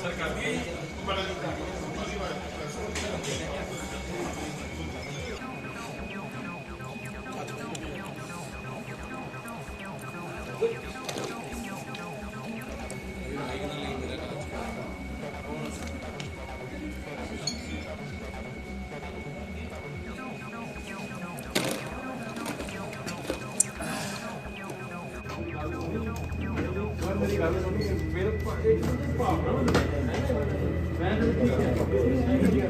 ਸਰਕਾਰ ਦੀ ਬੜਾ ਗੱਲ ਸੁਣੀ ਮੇਰੇ ਇੱਕ ਭਾਵਨਾ ਮੈਂ ਤਾਂ ਠੀਕ ਹੈ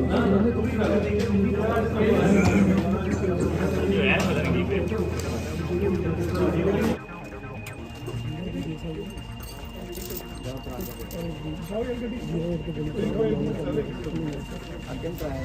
ਨਾ ਨਾ ਤੁਸੀਂ ਗੱਲ ਨਹੀਂ ਤੁਸੀਂ ਗੱਲ ਨਹੀਂ ਹੈ ਪਤਾ ਨਹੀਂ ਕੀ ਕਰੇ ਅੱਗੇ ਟਰਾਈ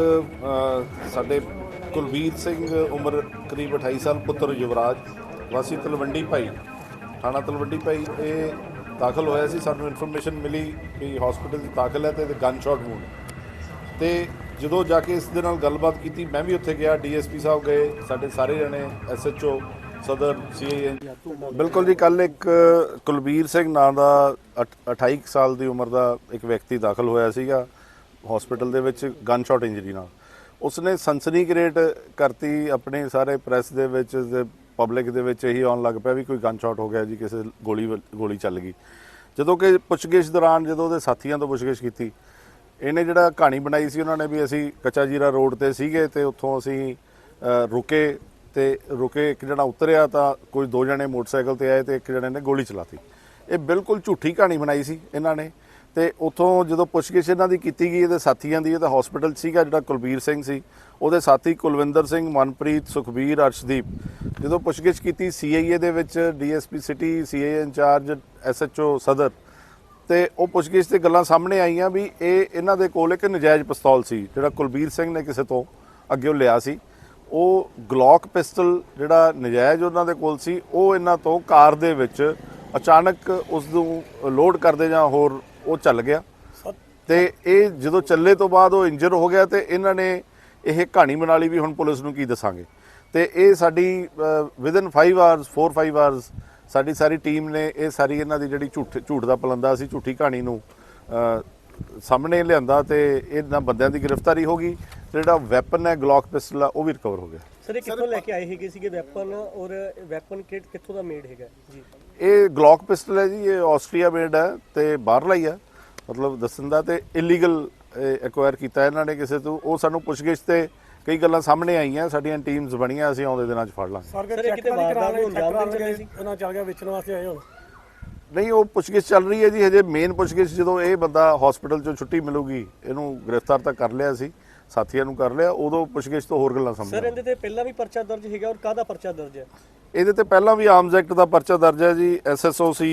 ਅ, ਸਾਡੇ ਕੁਲਵੀਰ ਸਿੰਘ ਉਮਰ ਕਰੀਬ 28 ਸਾਲ ਪੁੱਤਰ ਯੁਵਰਾਜ ਵਾਸੀ ਤਲਵੰਡੀ ਭਾਈ। ਥਾਣਾ ਤਲਵੰਡੀ ਭਾਈ ਇਹ ਦਾਖਲ ਹੋਇਆ ਸੀ। ਸਾਨੂੰ ਇਨਫੋਰਮੇਸ਼ਨ ਮਿਲੀ ਕਿ ਹਸਪੀਟਲ 'ਚ ਦਾਖਲ ਹੈ ਤੇ ਗਨ ਸ਼ਾਟ ਵੂਨ ਤੇ ਜਦੋਂ ਜਾ ਕੇ ਇਸ ਦੇ ਨਾਲ ਗੱਲਬਾਤ ਕੀਤੀ, ਮੈਂ ਵੀ ਉੱਥੇ ਗਿਆ, ਡੀਐਸਪੀ ਸਾਹਿਬ ਗਏ, ਸਾਡੇ ਸਾਰੇ ਜਣੇ, ਐਸਐਚਓ, ਸਦਰ ਸੀਆਈਐਨ ਬਿਲਕੁਲ ਜੀ ਕੱਲ ਇੱਕ ਕੁਲਬੀਰ ਸਿੰਘ ਨਾਂ ਦਾ ਅਠ- 28 ਕੁ ਸਾਲ ਦੀ ਉਮਰ ਦਾ ਇੱਕ ਵਿਅਕਤੀ ਦਾਖਲ ਹੋਇਆ ਸੀਗਾ, ਹਸਪੀਟਲ ਦੇ ਵਿੱਚ ਗਨ ਸ਼ਾਟ ਇੰਜਰੀ ਨਾਲ। ਉਸਨੇ ਸਨਸਨੀ ਕ੍ਰੀਏਟ ਕਰਤੀ, ਆਪਣੇ ਸਾਰੇ ਪ੍ਰੈਸ ਦੇ ਵਿੱਚ ਪਬਲਿਕ ਦੇ ਵਿੱਚ ਇਹੀ ਆਉਣ ਲੱਗ ਪਿਆ ਵੀ ਕੋਈ ਗਨ ਸ਼ਾਟ ਹੋ ਗਿਆ ਜੀ, ਕਿਸੇ ਗੋਲੀ ਵੱਲ- ਗੋਲੀ ਚੱਲ ਗਈ। ਜਦੋਂ ਕਿ ਪੁੱਛਗਿੱਛ ਦੌਰਾਨ ਜਦੋਂ ਉਹਦੇ ਸਾਥੀਆਂ ਤੋਂ ਪੁੱਛਗਿੱਛ ਕੀਤੀ ਇਹਨੇ ਜਿਹੜਾ ਕਹਾਣੀ ਬਣਾਈ ਸੀ, ਉਹਨਾਂ ਨੇ ਵੀ ਅਸੀਂ ਕੱਚਾ ਜੀਰਾ ਰੋਡ ਤੇ ਸੀਗੇ ਤੇ ਉੱਥੋਂ ਅਸੀਂ ਰੁਕੇ ਤੇ ਰੁਕੇ, ਇੱਕ ਜਣਾ ਉਤਰਿਆ ਤਾਂ ਕੋਈ ਦੋ ਜਣੇ ਮੋਟਰਸਾਈਕਲ ਤੇ ਆਏ ਤੇ ਇੱਕ ਜਣੇ ਨੇ ਗੋਲੀ ਚਲਾਤੀ। ਇਹ ਬਿਲਕੁਲ ਝੂਠੀ ਕਹਾਣੀ ਬਣਾਈ ਸੀ ਇਹਨਾਂ ਨੇ ਤੇ ਉੱਥੋਂ ਜਦੋਂ ਪੁੱਛਗਿੱਛ ਇਹਨਾਂ ਦੀ ਕੀਤੀ ਗਈ, ਇਹਦੇ ਸਾਥੀਆਂ ਦੀ ਇਹ ਤਾਂ ਹਸਪੀਟਲ ਸੀਗਾ ਜਿਹੜਾ ਕੁਲਬੀਰ ਸਿੰਘ ਸੀ। ਉਹਦੇ ਸਾਥੀ ਕੁਲਵਿੰਦਰ ਸਿੰਘ, ਮਨਪ੍ਰੀਤ, ਸੁਖਬੀਰ, ਅਰਸ਼ਦੀਪ। ਜਦੋਂ ਪੁੱਛਗਿੱਛ ਕੀਤੀ ਸੀਆਈਏ ਦੇ ਵਿੱਚ DSP city CIA incharge SHO ਸਦਰ। ਤੇ ਉਹ ਪੁੱਛਗਿੱਛ ਤੇ ਗੱਲਾਂ ਸਾਹਮਣੇ ਆਈਆਂ ਵੀ ਇਹ ਇਹਨਾਂ ਦੇ ਕੋਲ ਇੱਕ ਨਜਾਇਜ਼ ਪਿਸਤੌਲ ਸੀ ਜਿਹੜਾ ਕੁਲਬੀਰ ਸਿੰਘ ਨੇ ਕਿਸੇ ਤੋਂ ਅੱਗੇ ਉਹ ਲਿਆ ਸੀ। ਉਹ ਗਲੌਕ ਪਿਸਟਲ ਜਿਹੜਾ ਨਜਾਇਜ਼ ਉਹਨਾਂ ਦੇ ਕੋਲ ਸੀ ਉਹ ਇਹਨਾਂ ਤੋਂ ਕਾਰ ਦੇ ਵਿੱਚ ਅਚਾਨਕ ਉਸ ਨੂੰ ਲੋਡ ਕਰਦੇ ਜਾਂ ਹੋਰ ਉਹ ਚੱਲ ਗਿਆ। ਤੇ ਇਹ ਜਦੋਂ ਚੱਲੇ ਤੋਂ ਬਾਅਦ ਉਹ ਇੰਜਰ ਹੋ ਗਿਆ ਤੇ ਇਹਨਾਂ ਨੇ ਇਹ ਕਹਾਣੀ ਬਣਾ ਲਈ ਵੀ ਹੁਣ ਪੁਲਿਸ ਨੂੰ ਕੀ ਦੱਸਾਂਗੇ। ਤੇ ਇਹ ਸਾਡੀ ਵਿਦਨ 5 ਆਵਰਸ 4 5 ਆਵਰਸ ਸਾਡੀ ਸਾਰੀ ਟੀਮ ਨੇ ਇਹ ਸਾਰੀ ਇਹਨਾਂ ਦੀ ਜਿਹੜੀ ਝੂਠ ਝੂਠ ਦਾ ਪਲੰਦਾ ਸੀ ਝੂਠੀ ਕਹਾਣੀ ਨੂੰ ਸਾਹਮਣੇ ਲਿਆਂਦਾ ਤੇ ਇਹਨਾਂ ਬੰਦਿਆਂ ਦੀ ਗ੍ਰਿਫਤਾਰੀ ਹੋ ਗਈ ਜਿਹੜਾ ਵੈਪਨ ਹੈ ਗਲੌਕ ਪਿਸਟਲ ਆ ਉਹ ਵੀ ਰਿਕਵਰ ਹੋ ਗਿਆ। ਸਰ ਇਹ ਕਿੱਥੋਂ ਲੈ ਕੇ ਆਏ ਹੈਗੇ ਸੀਗੇ ਵੈਪਨ ਔਰ ਵੈਪਨ ਕਿਟ ਕਿੱਥੋਂ ਦਾ ਮੇਡ ਹੈਗਾ? ਜੀ। ਇਹ ਗਲੌਕ ਪਿਸਟਲ ਹੈ ਜੀ ਇਹ ਆਸਟਰੀਆ ਮੇਡ ਹੈ ਤੇ ਬਾਹਰਲਾ ਹੀ ਹੈ ਮਤਲਬ ਦੱਸਣ ਦਾ ਤੇ ਇਲੀਗਲ ਐਕਵਾਇਰ ਕੀਤਾ ਇਹਨਾਂ ਨੇ ਕਿਸੇ ਤੋਂ। ਉਹ ਸਾਨੂੰ ਪੁੱਛਗਿੱਛ ਤੇ ਕਈ ਗੱਲਾਂ ਸਾਹਮਣੇ ਆਈਆਂ ਸਾਡੀਆਂ ਟੀਮਸ ਬਣੀਆਂ ਅਸੀਂ ਆਉਂਦੇ ਦਿਨਾਂ 'ਚ ਫੜ ਲਾਂਗੇ। ਸਰ, ਕਿਤੇ ਕਿਤੇ ਵਾਰਦਾਤ ਨੂੰ ਅੰਜਾਮ ਦੇਣ ਚੱਲੇ ਸੀ? ਉਹਨਾਂ ਚੱਲ ਗਿਆ ਵੇਚਣ ਵਾਸਤੇ ਆਏ ਹੁਣ। ਨਹੀਂ ਉਹ ਪੁੱਛਗਿੱਛ ਚੱਲ ਰਹੀ ਹੈ ਜੀ। ਹਜੇ ਮੇਨ ਪੁੱਛਗਿੱਛ ਜਦੋਂ ਇਹ ਬੰਦਾ ਹਸਪੀਟਲ 'ਚੋਂ ਛੁੱਟੀ ਮਿਲੂਗੀ ਇਹਨੂੰ ਗ੍ਰਿਫਤਾਰ ਤਾਂ ਕਰ ਲਿਆ ਸੀ ਸਾਥੀਆਂ ਨੂੰ ਕਰ ਲਿਆ ਉਦੋਂ ਪੁੱਛਗਿੱਛ ਤੋਂ ਹੋਰ ਗੱਲਾਂ ਸਰ ਸਾਹਮਣੇ ਇਹਦੇ ਤੇ ਪਹਿਲਾਂ ਵੀ ਪਰਚਾ ਦਰਜ ਹੈਗਾ ਔਰ ਕਾਹਦਾ ਪਰਚਾ ਦਰਜ ਹੈ? ਇਹਦੇ ਤੇ ਪਹਿਲਾਂ ਵੀ ਆਰਮਸ ਐਕਟ ਦਾ ਪਰਚਾ ਦਰਜ ਹੈ ਜੀ। ਐਸਐਸਓਸੀ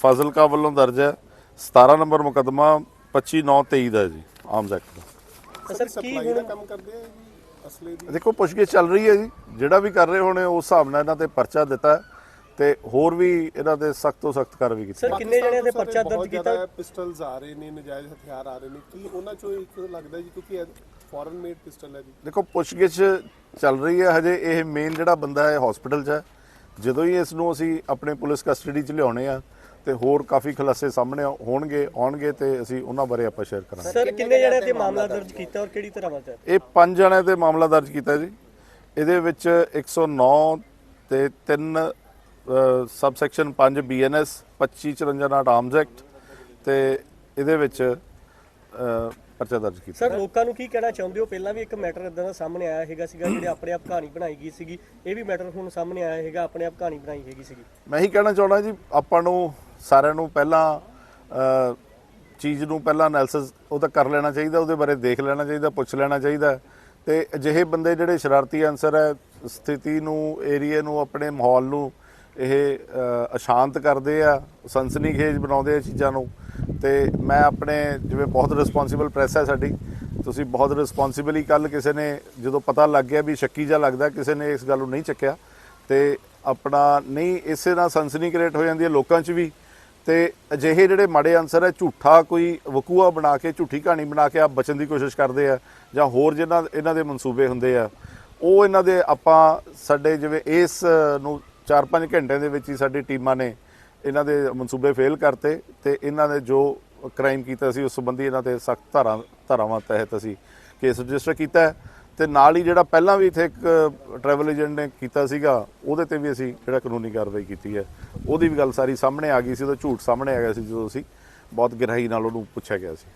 ਫਾਜ਼ਿਲਕਾ ਵੱਲੋਂ ਦਰਜ ਹੈ। 17 ਨੰਬਰ ਮੁਕੱਦਮਾ 25923 ਦਾ ਜੀ ਆਰਮਸ ਐਕਟ ਦਾ। ਸਰ ਕੀ ਹੁਣ ਕੰਮ ਕਰਦੇ ਆ ਜੀ। ਅਸਲੇ ਦੀ। ਦੇਖੋ ਪੁੱਛਗਿੱਛ ਚੱਲ ਰਹੀ ਹੈ ਜੀ। ਜਿਹੜਾ ਵੀ ਕਰ ਰਹੇ ਹੋਣੇ ਉਸ ਹਿਸਾਬ ਨਾਲ ਇਹਨਾਂ ਤੇ ਪਰਚਾ ਦਿੱਤਾ ਹੈ ਤੇ ਹੋਰ ਵੀ ਇਹਨਾਂ ਦੇ ਸਖਤ ਤੋਂ ਸਖਤ ਕਾਰਵਾਈ ਕੀਤੀ ਸਰ ਕਿੰਨੇ ਜਣਿਆਂ ਤੇ ਪਰਚਾ ਦਰਜ ਕੀਤਾ? ਪਿਸਟਲਸ ਆ ਰਹੇ ਨੇ ਨਜਾਇਜ਼ ਹਥਿਆਰ ਆ ਰਹੇ ਨੇ। ਕੀ ਉਹਨਾਂ ਚੋਂ ਇੱਕ ਲੱਗਦਾ ਜੀ? ਕਿਉਂਕਿ ਫੋਰਨ ਮੇਡ ਪਿਸਟਲ ਹੈ ਜੀ। ਦੇਖੋ ਪੁੱਛਗਿੱਛ ਚੱਲ ਰਹੀ ਹੈ ਹਜੇ। ਇਹ ਮੇਨ ਜਿਹੜਾ ਬੰਦਾ ਹੈ ਹਸਪੀਟਲ 'ਚ ਹੈ। ਜਦੋਂ ਹੀ ਇਸ ਨੂੰ ਅਸੀਂ ਆਪਣੇ ਪੁਲਿਸ ਕਸਟਡੀ 'ਚ ਲਿਆਉਣੇ ਆ ਤੇ ਹੋਰ ਕਾਫੀ ਖੁਲਾਸੇ ਸਾਹਮਣੇ ਹੋਣਗੇ ਆਉਣਗੇ ਤੇ ਅਸੀਂ ਉਹਨਾਂ ਬਾਰੇ ਆਪਾਂ ਸ਼ੇਅਰ ਕਰਾਂਗੇ। ਸਰ ਕਿੰਨੇ ਜਣਿਆਂ ਤੇ ਮਾਮਲਾ ਦਰਜ ਕੀਤਾ ਔਰ ਕਿਹੜੀ ਤਰ੍ਹਾਂ ਦਾ ਇਹ ਪੰਜ ਜਣਿਆਂ ਤੇ ਮਾਮਲਾ ਦਰਜ ਕੀਤਾ ਜੀ। ਇਹਦੇ ਵਿੱਚ 109 ਤੇ 3 sub section 5 BNS 2554 not arms act ਤੇ ਇਹਦੇ ਵਿੱਚ ਪਰਚਾ ਦਰਜ ਕੀਤਾ। ਸਰ ਲੋਕਾਂ ਨੂੰ ਕੀ ਕਹਿਣਾ ਚਾਹੁੰਦੇ ਹੋ? ਪਹਿਲਾਂ ਵੀ ਇੱਕ ਮੈਟਰ ਇਦਾਂ ਦਾ ਸਾਹਮਣੇ ਆਇਆ ਹੈਗਾ ਸੀਗਾ ਜਿਹੜੇ ਆਪਣੇ ਆਪ ਕਹਾਣੀ ਬਣਾਈ ਗਈ ਸੀਗੀ। ਇਹ ਵੀ ਮੈਟਰ ਹੁਣ ਸਾਹਮਣੇ ਆਇਆ ਹੈਗਾ ਆਪਣੇ ਆਪ ਕਹਾਣੀ ਬਣਾਈ ਹੈਗੀ ਸੀਗੀ। ਮੈਂ ਹੀ ਕਹਿਣਾ ਚਾਹੁੰਦਾ ਜੀ ਆਪਾਂ ਨੂੰ ਸਾਰਿਆਂ ਨੂੰ ਪਹਿਲਾਂ ਚੀਜ਼ ਨੂੰ ਪਹਿਲਾਂ ਐਨਾਲਿਸਿਸ ਉਹ ਤਾਂ ਕਰ ਲੈਣਾ ਚਾਹੀਦਾ, ਉਹਦੇ ਬਾਰੇ ਦੇਖ ਲੈਣਾ ਚਾਹੀਦਾ, ਪੁੱਛ ਲੈਣਾ ਚਾਹੀਦਾ। ਤੇ ਅਜਿਹੇ ਬੰਦੇ ਜਿਹੜੇ ਸ਼ਰਾਰਤੀ ਅਨਸਰ ਹੈ, ਸਥਿਤੀ ਨੂੰ ਏਰੀਆ ਨੂੰ, ਆਪਣੇ ਮਾਹੌਲ ਨੂੰ, ਇਹ ਅਸ਼ਾਂਤ ਕਰਦੇ ਆ, ਸਨਸਨੀਖੇਜ ਬਣਾਉਂਦੇ ਆ ਚੀਜ਼ਾਂ ਨੂੰ। ਤੇ ਮੈਂ ਆਪਣੇ, ਜਿਵੇਂ ਬਹੁਤ ਰਿਸਪੌਂਸਿਬਲ ਪ੍ਰੈਸ ਹੈ ਸਾਡੀ, ਤੁਸੀਂ ਬਹੁਤ ਰਿਸਪੌਂਸਿਬਲੀ ਕੱਲ ਕਿਸੇ ਨੇ, ਜਦੋਂ ਪਤਾ ਲੱਗ ਗਿਆ ਵੀ ਸ਼ੱਕੀ ਜਿਹਾ ਲੱਗਦਾ, ਕਿਸੇ ਨੇ ਇਸ ਗੱਲ ਨੂੰ ਨਹੀਂ ਚੱਕਿਆ। ਤੇ ਆਪਣਾ ਨਹੀਂ, ਇਸੇ ਨਾਲ ਸਨਸਨੀ ਕ੍ਰੀਏਟ ਹੋ ਜਾਂਦੀ ਹੈ, ਲੋਕਾਂ 'ਚ ਵੀ। ਤੇ ਅਜਿਹੇ ਜਿਹੜੇ ਮਾੜੇ ਅਨਸਰ ਹੈ, ਝੂਠਾ ਕੋਈ ਵਕੂਆ ਬਣਾ ਕੇ, ਝੂਠੀ ਕਹਾਣੀ ਬਣਾ ਕੇ ਆਪ ਬਚਣ ਦੀ ਕੋਸ਼ਿਸ਼ ਕਰਦੇ ਆ, ਜਾਂ ਹੋਰ ਜਿਹਨਾਂ ਇਹਨਾਂ ਦੇ ਮਨਸੂਬੇ ਹੁੰਦੇ ਆ, ਉਹ ਇਹਨਾਂ ਦੇ ਆਪਾਂ ਸਾਡੇ ਜਿਵੇਂ ਇਸ ਨੂੰ 4-5 ਘੰਟਿਆਂ ਦੇ ਵਿੱਚ ਹੀ ਸਾਡੀ ਟੀਮਾਂ ਨੇ ਇਹਨਾਂ ਦੇ ਮਨਸੂਬੇ ਫੇਲ ਕਰਤੇ ਤੇ ਇਹਨਾਂ ਨੇ ਜੋ ਕ੍ਰਾਈਮ ਕੀਤਾ ਸੀ, ਉਸ ਸੰਬੰਧੀ ਇਹਨਾਂ ਤੇ ਸਖਤ ਧਾਰਾ, ਧਾਰਾਵਾਂ ਤਹਿਤ ਅਸੀਂ ਕੇਸ ਰਜਿਸਟਰ ਕੀਤਾ ਹੈ। ਤੇ ਨਾਲ ਹੀ ਜਿਹੜਾ ਪਹਿਲਾਂ ਵੀ ਇੱਥੇ ਇੱਕ ਟਰੈਵਲ ਏਜੰਟ ਨੇ ਕੀਤਾ ਸੀਗਾ, ਉਹਦੇ ਤੇ ਵੀ ਅਸੀਂ ਜਿਹੜਾ ਕਾਨੂੰਨੀ ਕਾਰਵਾਈ ਕੀਤੀ ਹੈ। ਉਹਦੀ ਵੀ ਗੱਲ ਸਾਰੀ ਸਾਹਮਣੇ ਆ ਗਈ ਸੀ, ਉਹਦਾ ਝੂਠ ਸਾਹਮਣੇ ਆ ਗਿਆ ਸੀ ਜਦੋਂ ਅਸੀਂ, ਬਹੁਤ ਗਹਿਰਾਈ ਨਾਲ ਉਹਨੂੰ ਪੁੱਛਿਆ ਗਿਆ ਸੀ।